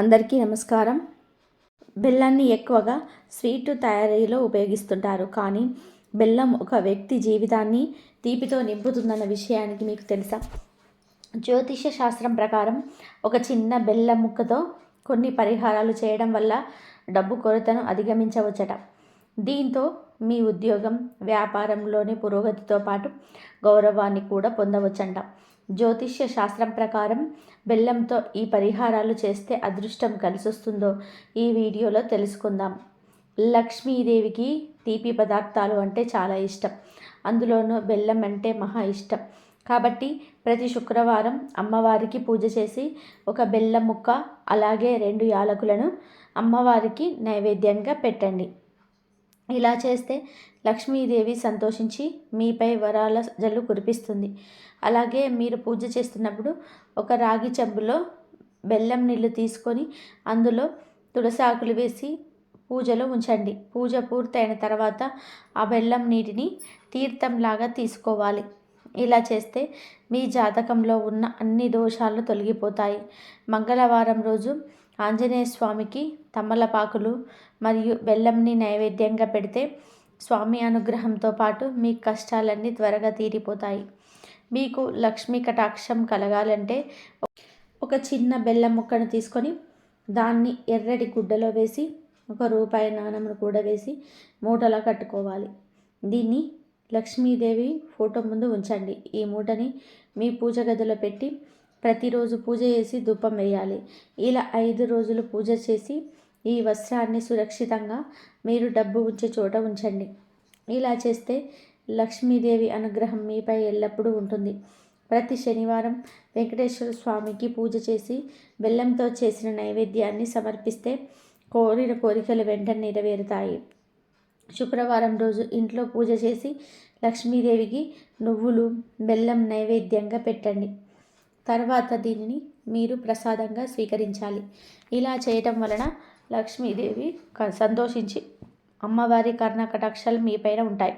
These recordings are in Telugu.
అందరికీ నమస్కారం. బెల్లాన్ని ఎక్కువగా స్వీటు తయారీలో ఉపయోగిస్తుంటారు. కానీ బెల్లం ఒక వ్యక్తి జీవితాన్ని తీపితో నింపుతుందన్న విషయానికి మీకు తెలుసా? జ్యోతిష శాస్త్రం ప్రకారం ఒక చిన్న బెల్లం ముక్కతో కొన్ని పరిహారాలు చేయడం వల్ల డబ్బు కొరతను అధిగమించవచ్చట. దీంతో మీ ఉద్యోగం వ్యాపారంలోని పురోగతితో పాటు గౌరవాన్ని కూడా పొందవచ్చంట. జ్యోతిష్య శాస్త్రం ప్రకారం బెల్లంతో ఈ పరిహారాలు చేస్తే అదృష్టం కలిసొస్తుందో ఈ వీడియోలో తెలుసుకుందాం. లక్ష్మీదేవికి తీపి పదార్థాలు అంటే చాలా ఇష్టం. అందులోనూ బెల్లం అంటే మహా ఇష్టం. కాబట్టి ప్రతి శుక్రవారం అమ్మవారికి పూజ చేసి ఒక బెల్లం ముక్క అలాగే రెండు యాలకులను అమ్మవారికి నైవేద్యంగా పెట్టండి. ఇలా చేస్తే లక్ష్మీదేవి సంతోషించి మీపై వరాల జల్లు కురిపిస్తుంది. అలాగే మీరు పూజ చేస్తున్నప్పుడు ఒక రాగి చెంబులో బెల్లం నీళ్ళు తీసుకొని అందులో తులసాకులు వేసి పూజలో ఉంచండి. పూజ పూర్తయిన తర్వాత ఆ బెల్లం నీటిని తీర్థంలాగా తీసుకోవాలి. ఇలా చేస్తే మీ జాతకంలో ఉన్న అన్ని దోషాలు తొలగిపోతాయి. మంగళవారం రోజు ఆంజనేయ స్వామికి తమలపాకులు మరియు బెల్లంని నైవేద్యంగా పెడితే స్వామి అనుగ్రహంతో పాటు మీ కష్టాలన్నీ త్వరగా తీరిపోతాయి. మీకు లక్ష్మీ కటాక్షం కలగాలంటే ఒక చిన్న బెల్లం ముక్కను తీసుకొని దాన్ని ఎర్రటి గుడ్డలో వేసి ఒక రూపాయి నాణమును కూడా వేసి మూటలా కట్టుకోవాలి. దీన్ని లక్ష్మీదేవి ఫోటో ముందు ఉంచండి. ఈ మూటని మీ పూజ గదిలో పెట్టి ప్రతిరోజు పూజ చేసి ధూపం వేయాలి ఇలా ఐదు రోజులు పూజ చేసి ఈ వస్త్రాన్ని సురక్షితంగా మీరు డబ్బు ఉంచే చోట ఉంచండి. ఇలా చేస్తే లక్ష్మీదేవి అనుగ్రహం మీపై ఎల్లప్పుడూ ఉంటుంది. ప్రతి శనివారం వెంకటేశ్వర స్వామికి పూజ చేసి బెల్లంతో చేసిన నైవేద్యాన్ని సమర్పిస్తే కోరిన కోరికలు వెంటనే నెరవేరుతాయి. శుక్రవారం రోజు ఇంట్లో పూజ చేసి లక్ష్మీదేవికి నువ్వులు బెల్లం నైవేద్యంగా పెట్టండి. తర్వాత దీనిని మీరు ప్రసాదంగా స్వీకరించాలి. ఇలా చేయటం వలన లక్ష్మీదేవి సంతోషించి అమ్మవారి కర్ణ కటాక్షాలు మీ పైన ఉంటాయి.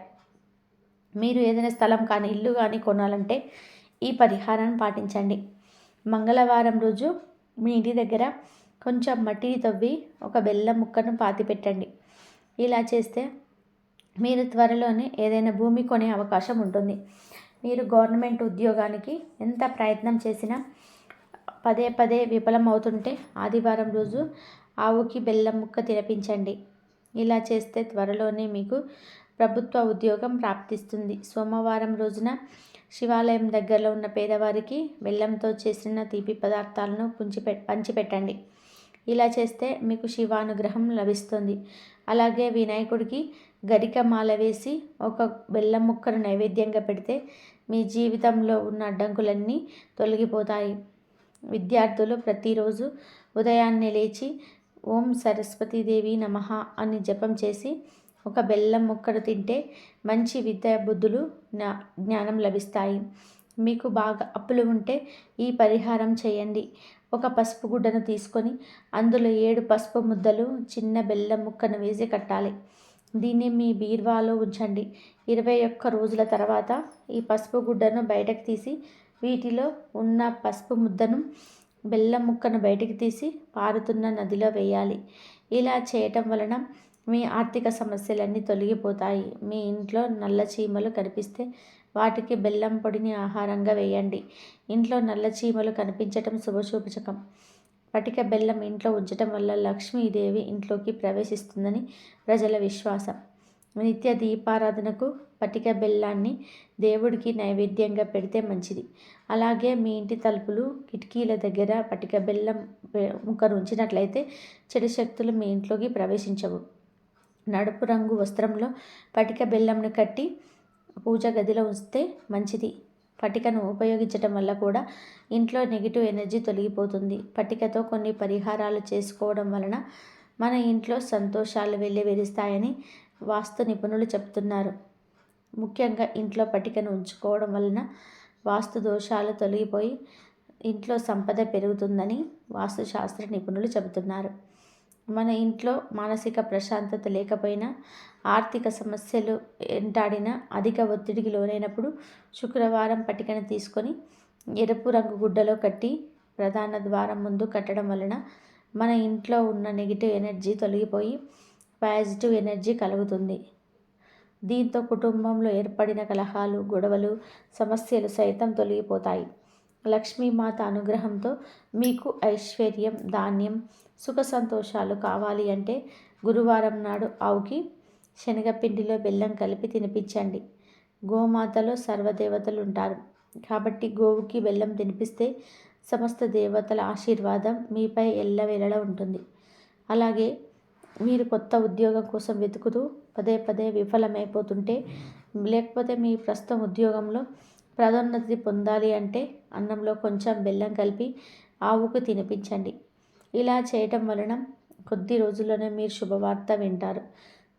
మీరు ఏదైనా స్థలం కానీ ఇల్లు కానీ కొనాలంటే ఈ పరిహారాన్ని పాటించండి. మంగళవారం రోజు మీ ఇంటి దగ్గర కొంచెం మట్టిని తవ్వి ఒక బెల్లం ముక్కను పాతి పెట్టండి. ఇలా చేస్తే మీరు త్వరలోనే ఏదైనా భూమి కొనే అవకాశం ఉంటుంది. మీరు గవర్నమెంట్ ఉద్యోగానికి ఎంత ప్రయత్నం చేసినా పదే పదే విఫలమవుతుంటే ఆదివారం రోజు ఆవుకి బెల్లం ముక్క తినిపించండి. ఇలా చేస్తే త్వరలోనే మీకు ప్రభుత్వ ఉద్యోగం ప్రాప్తిస్తుంది. సోమవారం రోజున శివాలయం దగ్గరలో ఉన్న పేదవారికి బెల్లంతో చేసిన తీపి పదార్థాలను పుంచిపె పంచిపెట్టండి. ఇలా చేస్తే మీకు శివానుగ్రహం లభిస్తుంది. అలాగే వినాయకుడికి గరిక మాల వేసి ఒక బెల్లం ముక్కను నైవేద్యంగా పెడితే మీ జీవితంలో ఉన్న అడ్డంకులన్నీ తొలగిపోతాయి. విద్యార్థులు ప్రతిరోజు ఉదయాన్నే లేచి ఓం సరస్వతీదేవి నమ అని జపం చేసి ఒక బెల్లం ముక్కను తింటే మంచి విద్యా బుద్ధులు జ్ఞానం లభిస్తాయి. మీకు బాగా అప్పులు ఉంటే ఈ పరిహారం చేయండి. ఒక పసుపు గుడ్డను తీసుకొని అందులో ఏడు పసుపు ముద్దలు చిన్న బెల్లం ముక్కను వేసి కట్టాలి. దీన్ని మీ బీర్వాలో ఉంచండి. ఇరవై ఒక్క రోజుల తర్వాత ఈ పసుపు గుడ్డను బయటకు తీసి వీటిలో ఉన్న పసుపు ముద్దను బెల్లం ముక్కను బయటికి తీసి పారుతున్న నదిలో వేయాలి. ఇలా చేయటం వలన మీ ఆర్థిక సమస్యలన్నీ తొలగిపోతాయి. మీ ఇంట్లో నల్ల చీమలు కనిపిస్తే వాటికి బెల్లం పొడిని ఆహారంగా వేయండి. ఇంట్లో నల్ల చీమలు కనిపించటం శుభసూచకం. పటిక బెల్లం ఇంట్లో ఉంచటం వల్ల లక్ష్మీదేవి ఇంట్లోకి ప్రవేశిస్తుందని ప్రజల విశ్వాసం. నిత్య దీపారాధనకు పటిక బెల్లాన్ని దేవుడికి నైవేద్యంగా పెడితే మంచిది. అలాగే మీ ఇంటి తలుపులు కిటికీల దగ్గర పటిక బెల్లం ముక్కను ఉంచినట్లయితే చెడు శక్తులు మీ ఇంట్లోకి ప్రవేశించవు. నడుపు రంగు వస్త్రంలో పటిక బెల్లంను కట్టి పూజ గదిలో ఉంచితే మంచిది. పట్టికను ఉపయోగించటం వల్ల కూడా ఇంట్లో నెగిటివ్ ఎనర్జీ తొలగిపోతుంది. పట్టికతో కొన్ని పరిహారాలు చేసుకోవడం వలన మన ఇంట్లో సంతోషాలు వెళ్ళివెరుస్తాయని వాస్తు నిపుణులు చెప్తున్నారు. ముఖ్యంగా ఇంట్లో పట్టికను ఉంచుకోవడం వలన వాస్తు దోషాలు తొలగిపోయి ఇంట్లో సంపద పెరుగుతుందని వాస్తుశాస్త్ర నిపుణులు చెబుతున్నారు. మన ఇంట్లో మానసిక ప్రశాంతత లేకపోయినా ఆర్థిక సమస్యలు వెంటాడిన అధిక ఒత్తిడికి లోనైనప్పుడు శుక్రవారం పటికను తీసుకొని ఎరుపు రంగు గుడ్డలో కట్టి ప్రధాన ద్వారం ముందు కట్టడం వలన మన ఇంట్లో ఉన్న నెగిటివ్ ఎనర్జీ తొలగిపోయి పాజిటివ్ ఎనర్జీ కలుగుతుంది. దీంతో కుటుంబంలో ఏర్పడిన కలహాలు గొడవలు సమస్యలు సైతం తొలగిపోతాయి. లక్ష్మీమాత అనుగ్రహంతో మీకు ఐశ్వర్యం ధాన్యం సుఖ సంతోషాలు కావాలి అంటే గురువారం నాడు ఆవుకి శనగపిండిలో బెల్లం కలిపి తినిపించండి. గోమాతలో సర్వదేవతలు ఉంటారు కాబట్టి గోవుకి బెల్లం తినిపిస్తే సమస్త దేవతల ఆశీర్వాదం మీపై ఎల్లవేళలా ఉంటుంది. అలాగే మీరు కొత్త ఉద్యోగం కోసం వెతుకుతూ పదే పదే విఫలమైపోతుంటే లేకపోతే మీ ప్రస్తుతం ఉద్యోగంలో పదోన్నతి పొందాలి అంటే అన్నంలో కొంచెం బెల్లం కలిపి ఆవుకు తినిపించండి. ఇలా చేయటం వలన కొద్ది రోజుల్లోనే మీరు శుభవార్త వింటారు.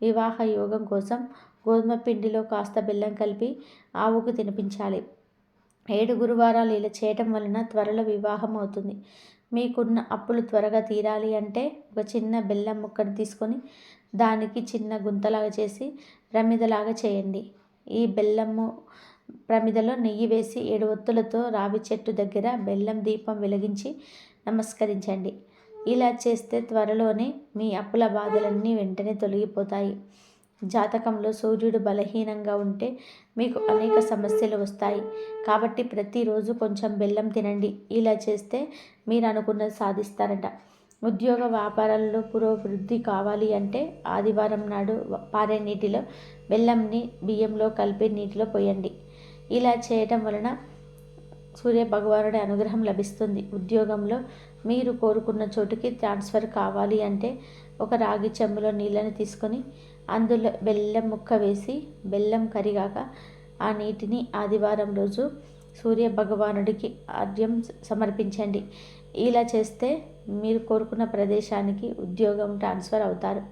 వివాహ యోగం కోసం గోధుమ పిండిలో కాస్త బెల్లం కలిపి ఆవుకు తినిపించాలి. ఏడు గురువారాలు ఇలా చేయటం వలన త్వరలో వివాహం అవుతుంది. మీకున్న అప్పులు త్వరగా తీరాలి అంటే ఒక చిన్న బెల్లం ముక్కను తీసుకొని దానికి చిన్న గుంతలాగా చేసి ప్రమిదలాగా చేయండి. ఈ బెల్లము ప్రమిదలో నెయ్యి వేసి ఏడు ఒత్తులతో రావి చెట్టు దగ్గర బెల్లం దీపం వెలిగించి నమస్కరించండి. ఇలా చేస్తే త్వరలోనే మీ అప్పుల బాధలన్నీ వెంటనే తొలగిపోతాయి. జాతకంలో సూర్యుడు బలహీనంగా ఉంటే మీకు అనేక సమస్యలు వస్తాయి. కాబట్టి ప్రతిరోజు కొంచెం బెల్లం తినండి. ఇలా చేస్తే మీరు అనుకున్నది సాధిస్తారట. ఉద్యోగ వ్యాపారాల్లో పురోభివృద్ధి కావాలి అంటే ఆదివారం నాడు పారే నీటిలో బెల్లంని బియ్యంలో కలిపి నీటిలో పోయండి. ఇలా చేయటం వలన సూర్య భగవానుడి అనుగ్రహం లభిస్తుంది. ఉద్యోగంలో మీరు కోరుకున్న చోటుకి ట్రాన్స్ఫర్ కావాలి అంటే ఒక రాగి చెంబులో నీళ్ళని తీసుకొని అందులో బెల్లం ముక్క వేసి బెల్లం కరిగాక ఆ నీటిని ఆదివారం రోజు సూర్య భగవానుడికి ఆర్యం సమర్పించండి. ఇలా చేస్తే మీరు కోరుకున్న ప్రదేశానికి ఉద్యోగం ట్రాన్స్ఫర్ అవుతారు.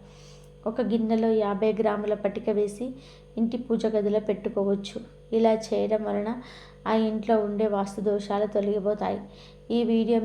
ఒక గిన్నెలో యాభై గ్రాముల పటిక వేసి ఇంటి పూజ గదిలో పెట్టుకోవచ్చు. ఇలా చేయడం వలన ఆ ఇంట్లో ఉండే వాస్తు దోషాలు తొలగిపోతాయి. ఈ వీడియో